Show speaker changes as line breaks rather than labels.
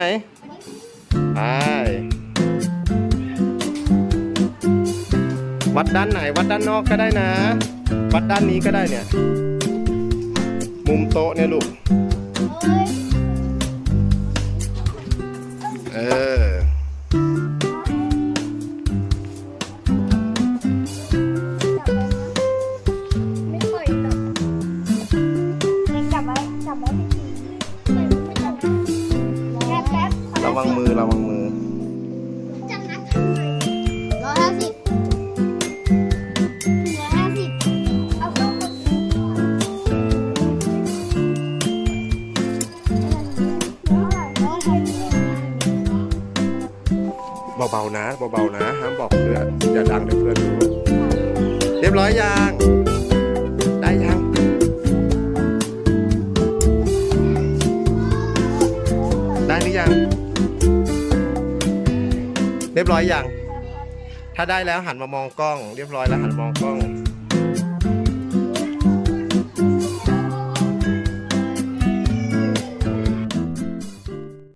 ไหนไปวัดด้านไหน วัดด้านนอกก็ได้นะ วัดด้านนี้ก็ได้เนี่ย มุมโต๊ะเนี่ยลูก วังมือระวังมือ
จับนัดทำไมร้อยห้าสิบร้อยห้าสิบเอาเข้ามา
เบาๆนะเบาๆนะห้ามบอกเพื่อนอย่าดังเดี๋ยวเพื่อนรู้เรียบร้อยยังได้ยังได้หรือยัง เรียบร้อยยังถ้าได้แล้วหันมามองกล้อง เรียบร้อยแล้วหันมามองกล้อง